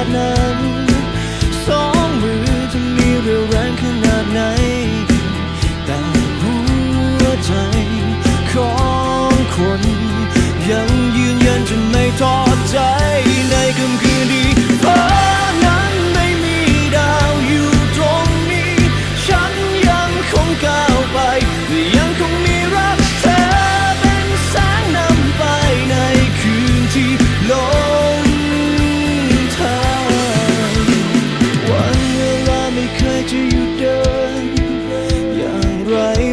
partner.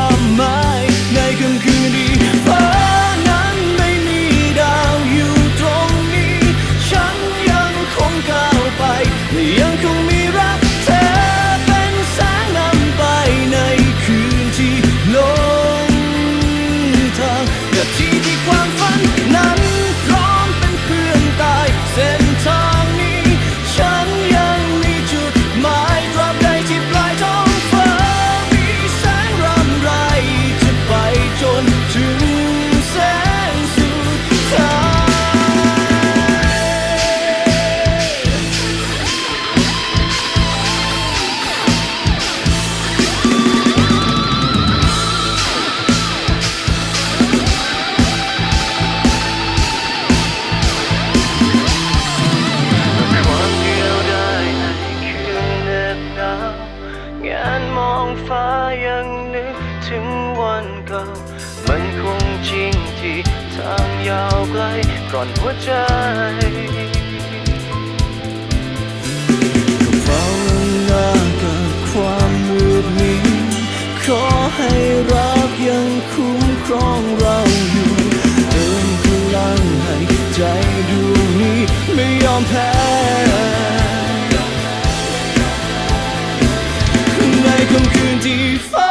ม แล เก่ามันคงจริงที่ทางยาวไกลก่อนหัวใจเฝ้าหน้ากับความมืดมิดขอให้รักยังคุ้มครองเราอยู่เติมพลังให้ใจดวงนี้ไม่ยอมแพ้ในค่ำคืนที่ฟ้า